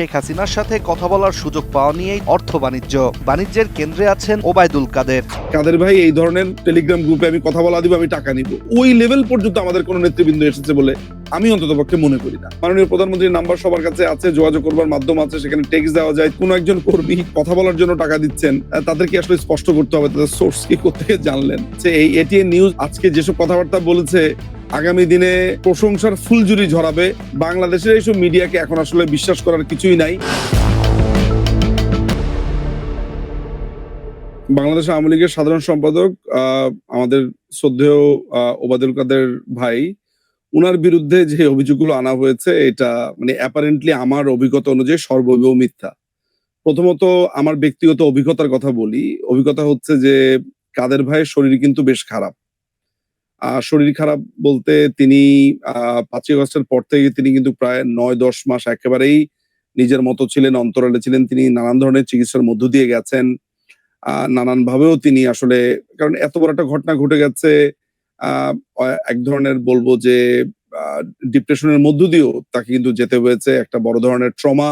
শেখ হাসিনার সাথে কথা বলার সুযোগ পাওয়া নিয়েই অর্থ বাণিজ্য। বাণিজ্যের কেন্দ্রে আছেন ওবায়দুল কাদের। কাদের ভাই, এই ধরনের টেলিগ্রাম গ্রুপে আমি কথা বলা দিব, আমি টাকা নিব। ওই লেভেল পর্যন্ত আমাদের কোনো নেতৃবৃন্দ এসেছে বলে আমি অন্তত পক্ষে মনে করি না। মাননীয় প্রধানমন্ত্রীর নাম্বার সবার কাছে আছে, যোগাযোগ করবার মাধ্যম আছে, সেখানে টেক্সট দেওয়া যায়। কোন একজন কর্মী কথা বলার জন্য টাকা দিচ্ছেন তাদেরকে আসলে স্পষ্ট করতে হবে, তাদের সোর্স কি, কোথেকে জানলেন? যে এই এটিএন নিউজ আজকে যেসব কথাবার্তা বলেছে আগামী দিনে প্রশংসার ফুলজুরি ঝরাবে। বাংলাদেশের এইসব মিডিয়াকে এখন আসলে বিশ্বাস করার কিছুই নাই। বাংলাদেশ আওয়ামী লীগের সাধারণ সম্পাদক আমাদের শ্রদ্ধেয় আহ, ওবায়দুল কাদের ভাই উনার বিরুদ্ধে যে অভিযোগগুলো আনা হয়েছে এটা মানে অ্যাপারেন্টলি আমার অভিজ্ঞতা অনুযায়ী সর্ববিহ মিথ্যা। প্রথমত আমার ব্যক্তিগত অভিজ্ঞতার কথা বলি। অভিজ্ঞতা হচ্ছে যে কাদের ভাইয়ের শরীর কিন্তু বেশ খারাপ। শরীর খারাপ বলতে তিনি পাঁচই আগস্টের পর থেকে তিনি কিন্তু প্রায় নয়, দশ মাস একেবারেই নিজের মতো ছিলেন, অন্তরালে ছিলেন। তিনি নানান ধরনের চিকিৎসার মধ্য দিয়ে গেছেন। নানান ভাবেও তিনি আসলে, কারণ এত বড় একটা ঘটনা ঘটে গেছে এক ধরনের বলব যে ডিপ্রেশনের মধ্য দিয়েও তাকে কিন্তু যেতে হয়েছে। একটা বড় ধরনের ট্রমা,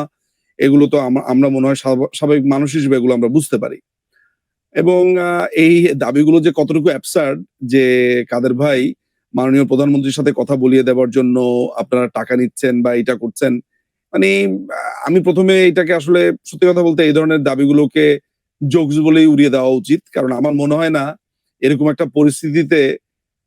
এগুলো তো আমরা মনে হয় স্বাভাবিক মানুষ হিসেবে এগুলো আমরা বুঝতে পারি। এবং এই দাবিগুলো যে কতটুকু অ্যাপসার যে কাদের ভাই মাননীয় প্রধানমন্ত্রীর সাথে কথা বলিয়ে দেওয়ার জন্য আপনারা টাকা নিচ্ছেন বা এটা করছেন মানে আমি প্রথমে এটাকে আসলে সত্যি কথা বলতে এই ধরনের দাবিগুলোকে জোকস বলেই উড়িয়ে দেওয়া উচিত। কারণ আমার মনে হয় না এরকম একটা পরিস্থিতিতে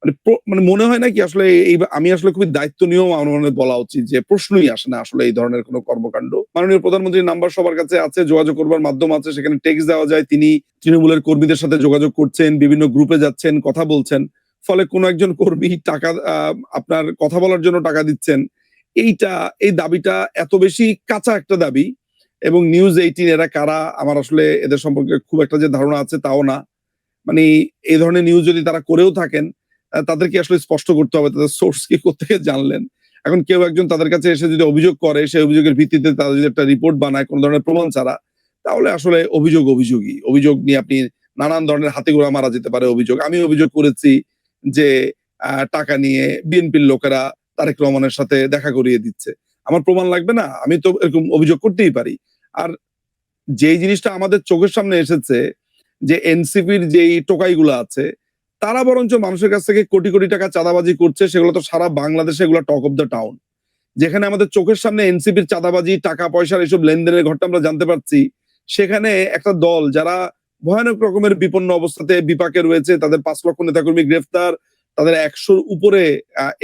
মানে মানে মনে হয় না কি আসলে এই, আমি আসলে খুবই দায়িত্ব নিয়েও আমার মনে বলা উচিত যে প্রশ্নই আসে না আসলে এই ধরনের কোনো কর্মকাণ্ড। মাননীয় প্রধানমন্ত্রীর নাম্বার সবার কাছে আছে, যোগাযোগ করবার মাধ্যম আছে, সেখানে টেক্সট দেওয়া যায়, তিনি তৃণমূলের কর্মীদের সাথে যোগাযোগ করছেন, বিভিন্ন গ্রুপে যাচ্ছেন, কথা বলছেন। ফলে কোনো একজন কর্মী টাকা আপনার কথা বলার জন্য টাকা দিচ্ছেন। এইটা, এই দাবিটা এত বেশি কাঁচা একটা দাবি এবং নিউজ এইটিন এরা কারা, আমার আসলে এদের সম্পর্কে খুব একটা যে ধারণা আছে তাও না। মানে এই ধরনের নিউজ যদি তারা করেও থাকেন তাদেরকে আসলে স্পষ্ট করতে হবে, তাদের সোর্স কি কোথেকে জানলেন। এখন কেউ একজন তাদের কাছে এসে যদি অভিযোগ করে, সেই অভিযোগের ভিত্তিতে তারা যদি একটা রিপোর্ট বানায়, কোন ধরনের প্রমাণ ছাড়া, তাহলে আসলে অভিযোগ অভিযোগই অভিযোগ নিয়ে আপনি নানান ধরনের হাতে গোড়া মারা যেতে পারে অভিযোগ। আমি অভিযোগ করেছি যে টাকা নিয়ে বিএনপির লোকেরা তারেক রহমানের সাথে দেখা করিয়ে দিচ্ছে। আমার প্রমাণ লাগবে না? আমি তো এরকম অভিযোগ করতেই পারি। আর যেই জিনিসটা আমাদের চোখের সামনে এসেছে, যে এনসিপির যেই টোকাইগুলো আছে তারা বরঞ্চ মানুষের কাছ থেকে কোটি কোটি টাকা চাঁদাবাজি করছে, সেগুলো তো সারা বাংলাদেশে এগুলো টক অফ দ্য টাউন যেখানে আমাদের চোখের সামনে এনসিপির চাঁদাবাজি, টাকা পয়সার এইসব লেনদেনের ঘটনা আমরা জানতে পারছি। সেখানে একটা দল যারা ভয়ানক রকমের বিপন্ন অবস্থাতে বিপাকে রয়েছে, তাদের পাঁচ লক্ষ নেতাকর্মী গ্রেফতার, তাদের একশোর উপরে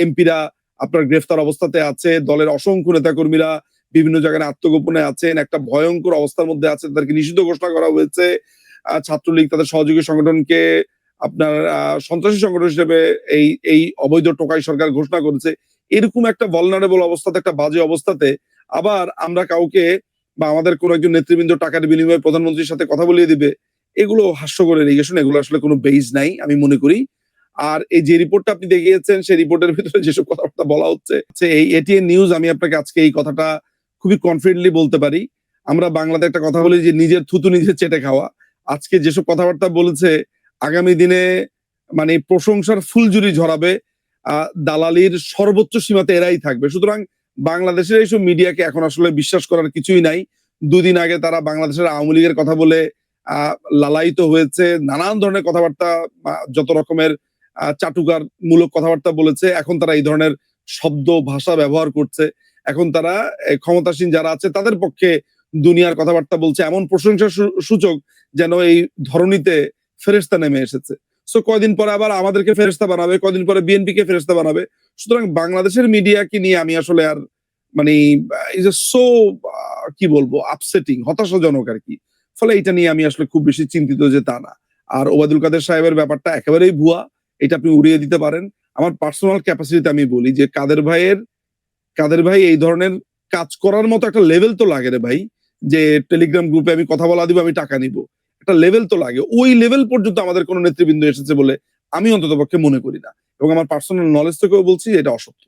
এমপিরা আপনার গ্রেফতার অবস্থাতে আছে, দলের অসংখ্য নেতাকর্মীরা বিভিন্ন জায়গায় আত্মগোপনে আছেন, একটা ভয়ঙ্কর অবস্থার মধ্যে আছে তাদেরকে নিষিদ্ধ ঘোষণা করা হয়েছে। ছাত্রলীগ তাদের সহযোগী সংগঠনকে আপনার সন্ত্রাসী সংগঠন হিসেবে এই এই অবৈধ টোকাই সরকার ঘোষণা করেছে। এরকম একটা ভলনারেবল অবস্থাতে, একটা বাজে অবস্থাতে আবার আমরা কাউকে বা আমাদের কোন একজন নেতৃবৃন্দ টাকার বিনিময়ে প্রধানমন্ত্রীর সাথে কথা বলিয়ে দিবে, এগুলো হাস্যকর এলিগেশন এগুলো আসলে কোনো বেইজ নাই আমি মনে করি। আর এই যে রিপোর্টটা আপনি দেখিয়েছেন, সেই রিপোর্টের ভিতরে যেসব কথাবার্তা বলা হচ্ছে এই এটিএন নিউজ আমি আপনাকে আজকে এই কথাটা খুবই কনফিডেন্টলি বলতে পারি। আমরা বাংলাতে একটা কথা বলি যে, নিজের থুতু নিজে চেটে খাওয়া। আজকে যেসব কথাবার্তা বলেছে আগামী দিনে মানে প্রশংসার ফুলজুরি ঝরাবে দালালির সর্বোচ্চ সীমাতে এরাই থাকবে। সুতরাং বাংলাদেশের এইসব মিডিয়াকে এখন আসলে বিশ্বাস করার কিছুই নাই। দুদিন আগে তারা বাংলাদেশের আওয়ামী লীগের কথা বলে লালায়িত হয়েছে, নানান ধরনের কথাবার্তা যত রকমের চাটুকার মূলক কথাবার্তা বলেছে, এখন তারা এই ধরনের শব্দ, ভাষা ব্যবহার করছে। এখন তারা ক্ষমতাসীন যারা আছে, তাদের পক্ষে দুনিয়ার কথাবার্তা বলছে। এমন প্রশংসা সূচক যেন এই ধরনীতে ফেরেস্তা নেমে এসেছে। সো কয়দিন পরে আবার আমাদেরকে ফেরেস্তা বানাবে, কয়দিন পরে বিএনপি কে ফেরেস্তা বানাবে? সুতরাং বাংলাদেশের মিডিয়াকে নিয়ে আমি আসলে আর মানে ইজ সো কি বলব আপসেটিং হতাশাজনক আর কি। ফলে এটা নিয়ে আমি আসলে খুব বেশি চিন্তিত যে তা না। আর ওবায়দুল কাদের সাহেবের ব্যাপারটা একেবারেই ভুয়া, এটা আপনি উড়িয়ে দিতে পারেন। আমার পার্সোনাল ক্যাপাসিটিতে আমি বলি যে কাদের ভাইয়ের, কাদের ভাই এই ধরনের কাজ করার মতো একটা লেভেল তো লাগে রে ভাই, যে টেলিগ্রাম গ্রুপে আমি কথা বলা দিব, আমি টাকা নিব। একটা লেভেল তো লাগে। ওই লেভেল পর্যন্ত আমাদের কোনো নেতৃবৃন্দ এসেছে বলে আমি অন্তত পক্ষে মনে করি না। এবং আমার পার্সোনাল নলেজ থেকেও বলছি, এটা অসত্য।